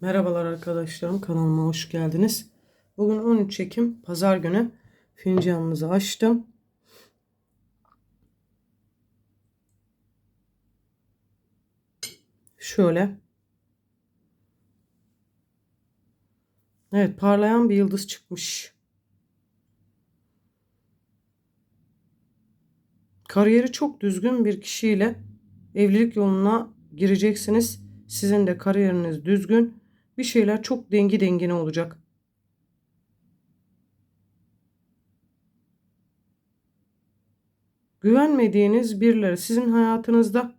Merhabalar arkadaşlarım kanalıma hoş geldiniz. Bugün 13 Ekim pazar günü fincanımızı açtım. Şöyle. Evet parlayan bir yıldız çıkmış. Kariyeri çok düzgün bir kişiyle evlilik yoluna gireceksiniz. Sizin de kariyeriniz düzgün. Bir şeyler çok dengi dengine olacak. Güvenmediğiniz birileri sizin hayatınızda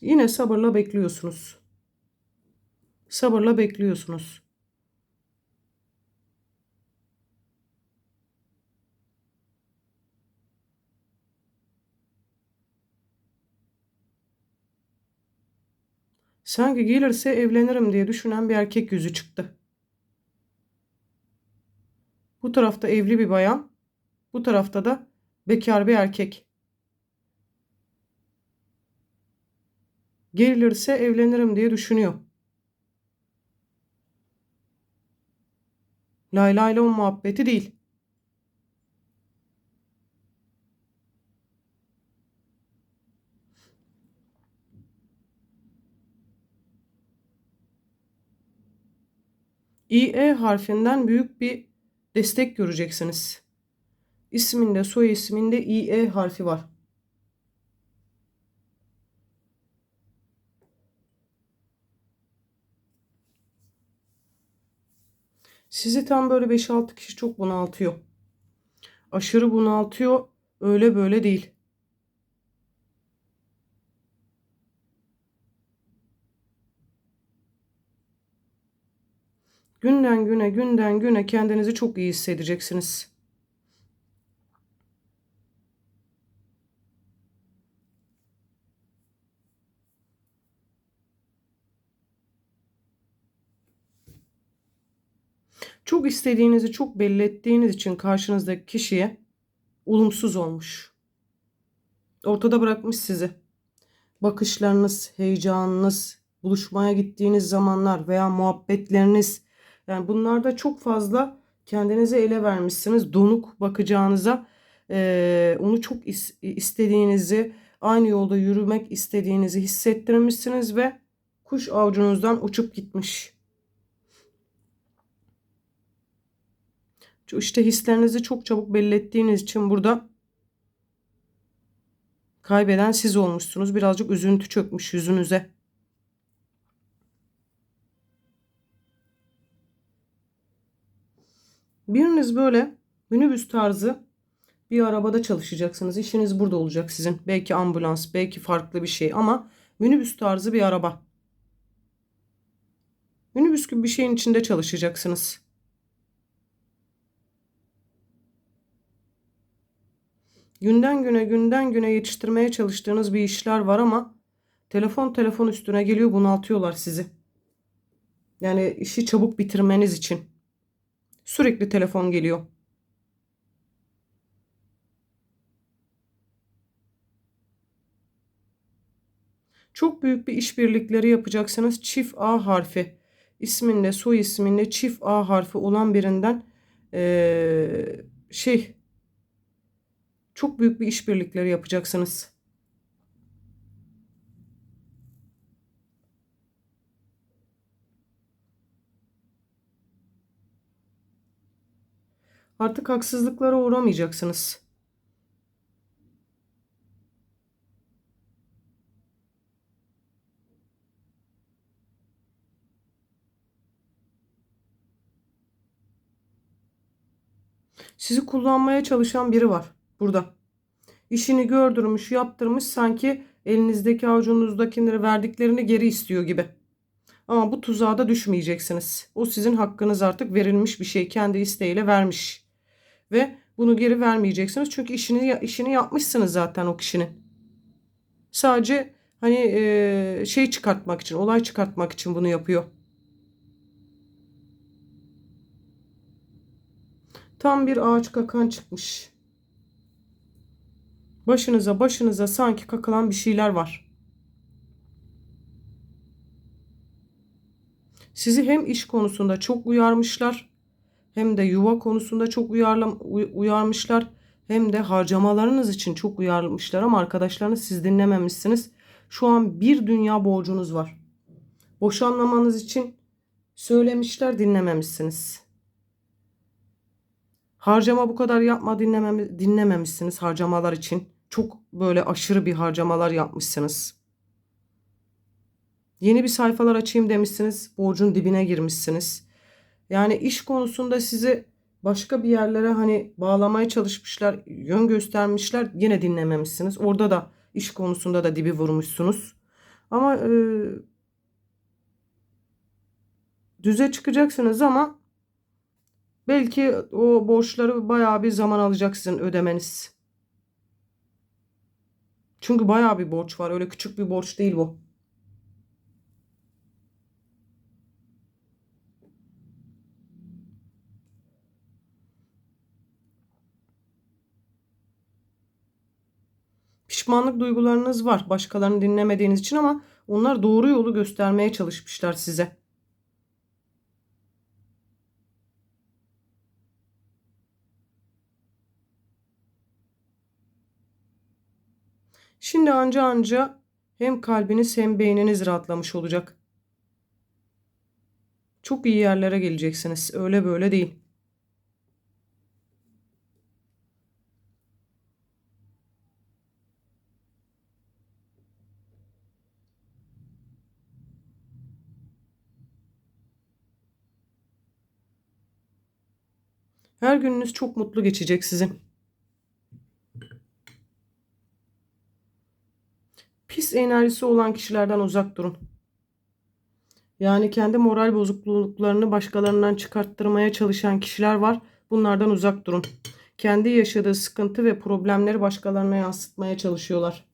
yine sabırla bekliyorsunuz. Sabırla bekliyorsunuz. Sanki gelirse evlenirim diye düşünen bir erkek yüzü çıktı. Bu tarafta evli bir bayan, bu tarafta da bekar bir erkek. Gelirse evlenirim diye düşünüyor. Lay lay lon muhabbeti değil. İE harfinden büyük bir destek göreceksiniz. İsminde, soy isminde İE harfi var. Sizi tam böyle 5-6 kişi çok bunaltıyor. Aşırı bunaltıyor. Öyle böyle değil. Günden güne, günden güne kendinizi çok iyi hissedeceksiniz. Çok istediğinizi çok belli ettiğiniz için karşınızdaki kişiye olumsuz olmuş. Ortada bırakmış sizi. Bakışlarınız, heyecanınız, buluşmaya gittiğiniz zamanlar veya muhabbetleriniz yani bunlarda çok fazla kendinize ele vermişsiniz. Donuk bakacağınıza e, onu çok is, istediğinizi aynı yolda yürümek istediğinizi hissettirmişsiniz ve kuş avucunuzdan uçup gitmiş. İşte hislerinizi çok çabuk belli ettiğiniz için burada kaybeden siz olmuşsunuz. Birazcık üzüntü çökmüş yüzünüze. Biriniz böyle minibüs tarzı bir arabada çalışacaksınız. İşiniz burada olacak sizin. Belki ambulans, belki farklı bir şey ama minibüs tarzı bir araba. Minibüs gibi bir şeyin içinde çalışacaksınız. Günden güne günden güne yetiştirmeye çalıştığınız bir işler var ama telefon telefon üstüne geliyor bunaltıyorlar sizi. Yani işi çabuk bitirmeniz için. Sürekli telefon geliyor. Çok büyük bir işbirlikleri yapacaksınız. Çift A harfi isminde soy isminde çift A harfi olan birinden ee, şey çok büyük bir işbirlikleri yapacaksınız. Artık haksızlıklara uğramayacaksınız. Sizi kullanmaya çalışan biri var burada. İşini gördürmüş, yaptırmış sanki elinizdeki avucunuzdakileri verdiklerini geri istiyor gibi. Ama bu tuzağa da düşmeyeceksiniz. O sizin hakkınız artık verilmiş bir şey. Kendi isteğiyle vermiş. Ve bunu geri vermeyeceksiniz. Çünkü işini işini yapmışsınız zaten o kişinin. Sadece hani e, şey çıkartmak için, olay çıkartmak için bunu yapıyor. Tam bir ağaç kakan çıkmış. Başınıza başınıza sanki kakılan bir şeyler var. Sizi hem iş konusunda çok uyarmışlar hem de yuva konusunda çok uyarlam uy- uyarmışlar hem de harcamalarınız için çok uyarmışlar ama arkadaşlarınız siz dinlememişsiniz. Şu an bir dünya borcunuz var. Boşanmamanız için söylemişler dinlememişsiniz. Harcama bu kadar yapma dinlememi, dinlememişsiniz harcamalar için. Çok böyle aşırı bir harcamalar yapmışsınız. Yeni bir sayfalar açayım demişsiniz. Borcun dibine girmişsiniz. Yani iş konusunda sizi başka bir yerlere hani bağlamaya çalışmışlar, yön göstermişler. Yine dinlememişsiniz. Orada da iş konusunda da dibi vurmuşsunuz. Ama e, düze çıkacaksınız ama belki o borçları bayağı bir zaman alacak sizin ödemeniz. Çünkü bayağı bir borç var. Öyle küçük bir borç değil bu. Pişmanlık duygularınız var başkalarını dinlemediğiniz için ama onlar doğru yolu göstermeye çalışmışlar size. Şimdi anca anca hem kalbiniz hem beyniniz rahatlamış olacak. Çok iyi yerlere geleceksiniz. Öyle böyle değil. Her gününüz çok mutlu geçecek sizin. Pis enerjisi olan kişilerden uzak durun. Yani kendi moral bozukluklarını başkalarından çıkarttırmaya çalışan kişiler var. Bunlardan uzak durun. Kendi yaşadığı sıkıntı ve problemleri başkalarına yansıtmaya çalışıyorlar.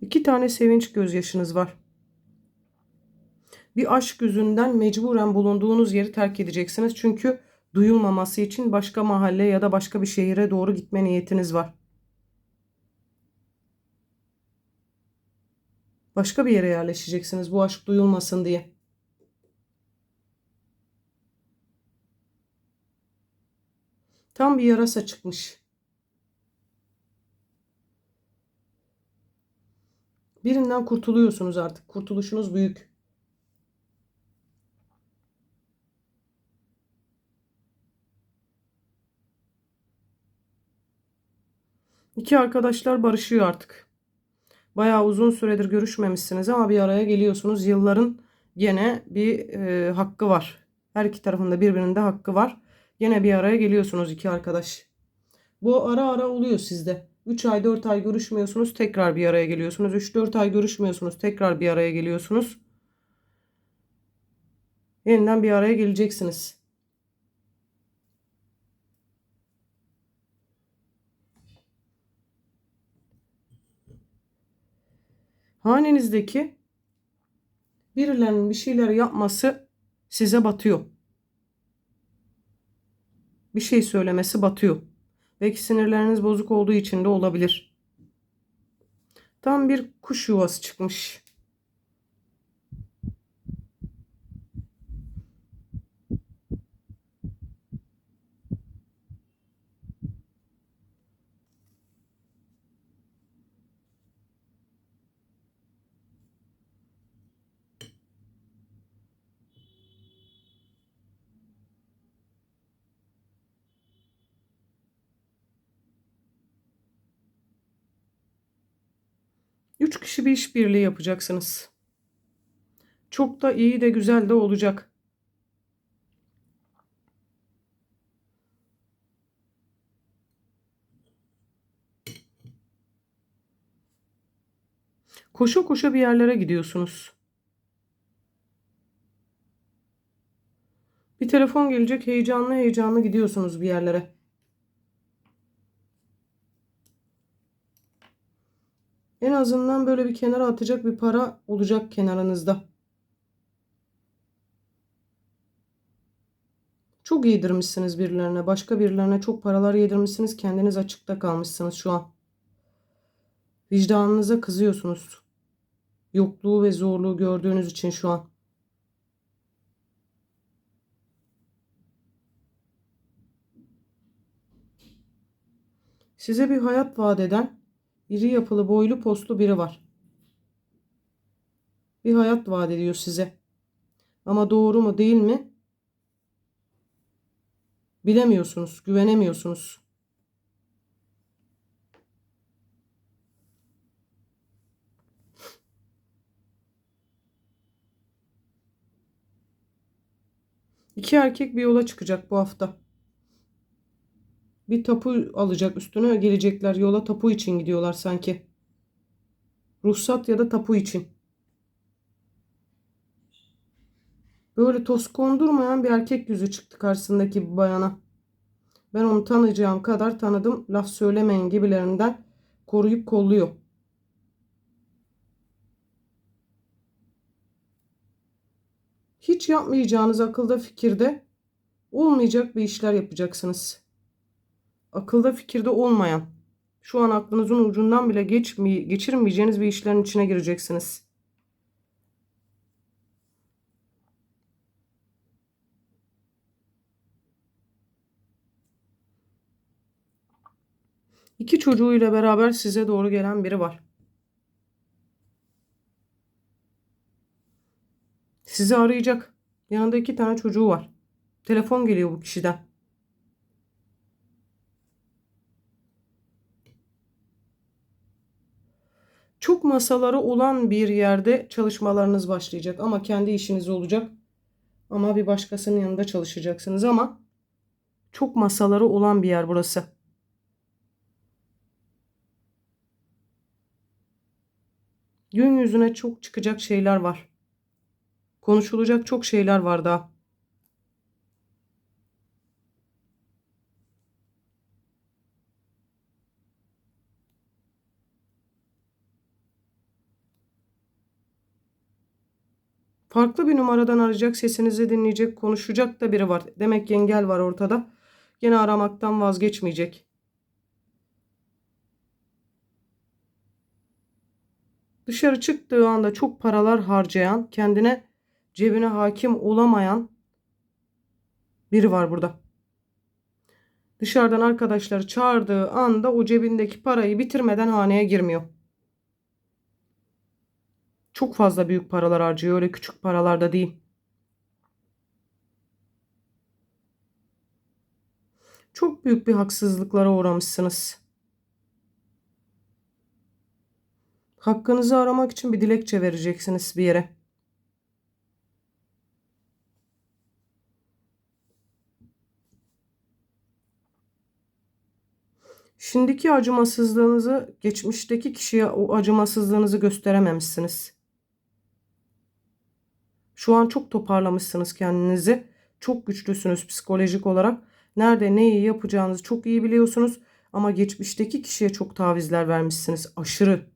İki tane sevinç gözyaşınız var. Bir aşk yüzünden mecburen bulunduğunuz yeri terk edeceksiniz. Çünkü duyulmaması için başka mahalle ya da başka bir şehire doğru gitme niyetiniz var. Başka bir yere yerleşeceksiniz bu aşk duyulmasın diye. Tam bir yarasa çıkmış. Birinden kurtuluyorsunuz artık. Kurtuluşunuz büyük. İki arkadaşlar barışıyor artık. Bayağı uzun süredir görüşmemişsiniz ama bir araya geliyorsunuz. Yılların gene bir e, hakkı var. Her iki tarafında birbirinde hakkı var. Gene bir araya geliyorsunuz iki arkadaş. Bu ara ara oluyor sizde. 3 ay 4 ay görüşmüyorsunuz tekrar bir araya geliyorsunuz. 3-4 ay görüşmüyorsunuz tekrar bir araya geliyorsunuz. Yeniden bir araya geleceksiniz. Hanenizdeki birilerinin bir şeyler yapması size batıyor. Bir şey söylemesi batıyor. Belki sinirleriniz bozuk olduğu için de olabilir. Tam bir kuş yuvası çıkmış. Üç kişi bir işbirliği yapacaksınız. Çok da iyi de güzel de olacak. Koşa koşa bir yerlere gidiyorsunuz. Bir telefon gelecek heyecanlı heyecanlı gidiyorsunuz bir yerlere. En azından böyle bir kenara atacak bir para olacak kenarınızda. Çok yedirmişsiniz birilerine. Başka birilerine çok paralar yedirmişsiniz. Kendiniz açıkta kalmışsınız şu an. Vicdanınıza kızıyorsunuz. Yokluğu ve zorluğu gördüğünüz için şu an. Size bir hayat vaat eden iri yapılı boylu postlu biri var. Bir hayat vaat ediyor size. Ama doğru mu değil mi? Bilemiyorsunuz, güvenemiyorsunuz. İki erkek bir yola çıkacak bu hafta. Bir tapu alacak üstüne gelecekler. Yola tapu için gidiyorlar sanki. Ruhsat ya da tapu için. Böyle toz kondurmayan bir erkek yüzü çıktı karşısındaki bayana. Ben onu tanıyacağım kadar tanıdım. Laf söylemeyin gibilerinden koruyup kolluyor. Hiç yapmayacağınız akılda fikirde olmayacak bir işler yapacaksınız. Akılda fikirde olmayan, şu an aklınızın ucundan bile geçmey geçirmeyeceğiniz bir işlerin içine gireceksiniz. İki çocuğuyla beraber size doğru gelen biri var. Sizi arayacak. Yanında iki tane çocuğu var. Telefon geliyor bu kişiden. Çok masaları olan bir yerde çalışmalarınız başlayacak ama kendi işiniz olacak. Ama bir başkasının yanında çalışacaksınız ama çok masaları olan bir yer burası. Gün yüzüne çok çıkacak şeyler var. Konuşulacak çok şeyler var daha. Farklı bir numaradan arayacak, sesinizi dinleyecek, konuşacak da biri var. Demek ki engel var ortada. Yine aramaktan vazgeçmeyecek. Dışarı çıktığı anda çok paralar harcayan, kendine cebine hakim olamayan biri var burada. Dışarıdan arkadaşları çağırdığı anda o cebindeki parayı bitirmeden haneye girmiyor. Çok fazla büyük paralar harcıyor. Öyle küçük paralar da değil. Çok büyük bir haksızlıklara uğramışsınız. Hakkınızı aramak için bir dilekçe vereceksiniz bir yere. Şimdiki acımasızlığınızı geçmişteki kişiye o acımasızlığınızı gösterememişsiniz. Şu an çok toparlamışsınız kendinizi. Çok güçlüsünüz psikolojik olarak. Nerede neyi yapacağınızı çok iyi biliyorsunuz. Ama geçmişteki kişiye çok tavizler vermişsiniz. Aşırı.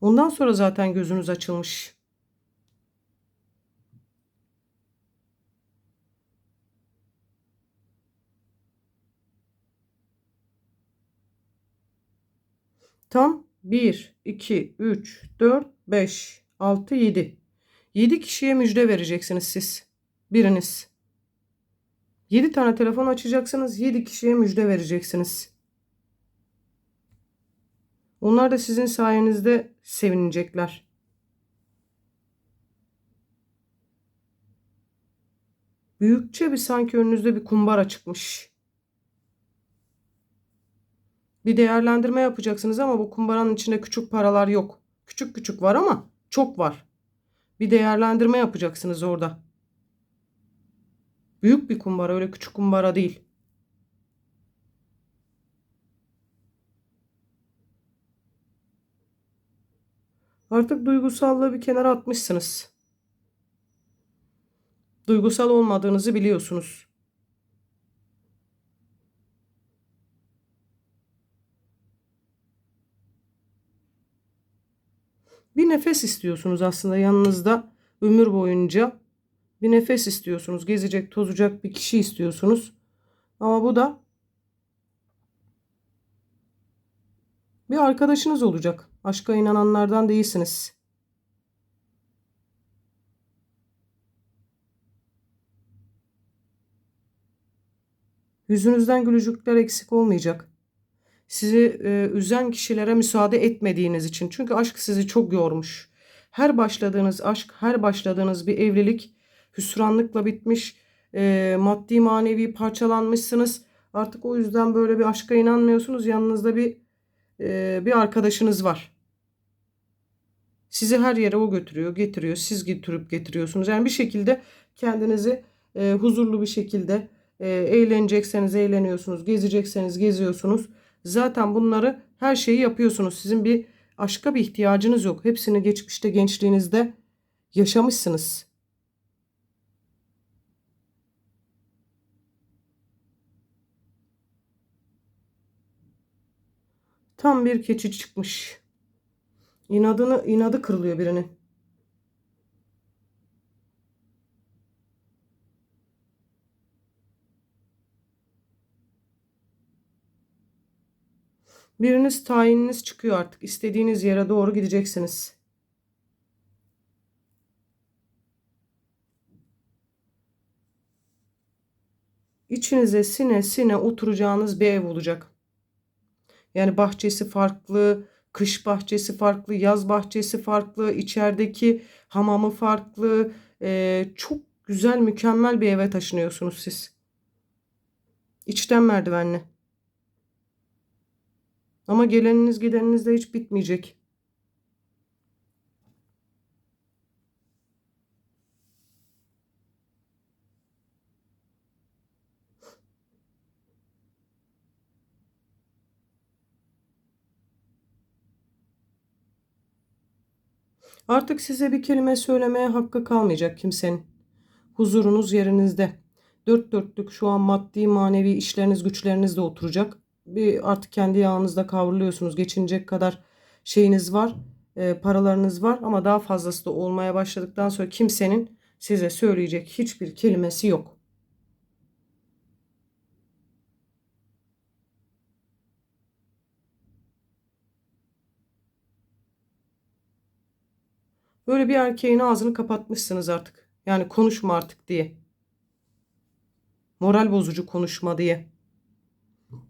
Ondan sonra zaten gözünüz açılmış. Tam 1, 2, 3, 4, 5, 6, 7. 7 kişiye müjde vereceksiniz siz. Biriniz. 7 tane telefon açacaksınız. 7 kişiye müjde vereceksiniz. Onlar da sizin sayenizde sevinecekler. Büyükçe bir sanki önünüzde bir kumbara çıkmış. Bir değerlendirme yapacaksınız ama bu kumbaranın içinde küçük paralar yok. Küçük küçük var ama çok var. Bir değerlendirme yapacaksınız orada. Büyük bir kumbara öyle küçük kumbara değil. Artık duygusallığı bir kenara atmışsınız. Duygusal olmadığınızı biliyorsunuz. Bir nefes istiyorsunuz aslında yanınızda ömür boyunca Bir nefes istiyorsunuz. Gezecek, tozacak bir kişi istiyorsunuz. Ama bu da bir arkadaşınız olacak. Aşka inananlardan değilsiniz. Yüzünüzden gülücükler eksik olmayacak. Sizi e, üzen kişilere müsaade etmediğiniz için. Çünkü aşk sizi çok yormuş. Her başladığınız aşk, her başladığınız bir evlilik hüsranlıkla bitmiş. E, maddi manevi parçalanmışsınız. Artık o yüzden böyle bir aşka inanmıyorsunuz. Yanınızda bir e, bir arkadaşınız var. Sizi her yere o götürüyor, getiriyor. Siz götürüp getiriyorsunuz. Yani bir şekilde kendinizi e, huzurlu bir şekilde e, eğlenecekseniz eğleniyorsunuz, gezecekseniz geziyorsunuz. Zaten bunları her şeyi yapıyorsunuz. Sizin bir aşka bir ihtiyacınız yok. Hepsini geçmişte gençliğinizde yaşamışsınız. Tam bir keçi çıkmış. İnadını, inadı kırılıyor birinin. Biriniz tayininiz çıkıyor artık. İstediğiniz yere doğru gideceksiniz. İçinize sine sine oturacağınız bir ev olacak. Yani bahçesi farklı, kış bahçesi farklı, yaz bahçesi farklı, içerideki hamamı farklı. Ee, çok güzel, mükemmel bir eve taşınıyorsunuz siz. İçten merdivenli. Ama geleniniz gideniniz de hiç bitmeyecek. Artık size bir kelime söylemeye hakkı kalmayacak kimsenin. Huzurunuz yerinizde. Dört dörtlük şu an maddi manevi işleriniz güçleriniz de oturacak. Bir artık kendi yağınızda kavruluyorsunuz. Geçinecek kadar şeyiniz var, e, paralarınız var ama daha fazlası da olmaya başladıktan sonra kimsenin size söyleyecek hiçbir kelimesi yok. Böyle bir erkeğin ağzını kapatmışsınız artık. Yani konuşma artık diye. Moral bozucu konuşma diye.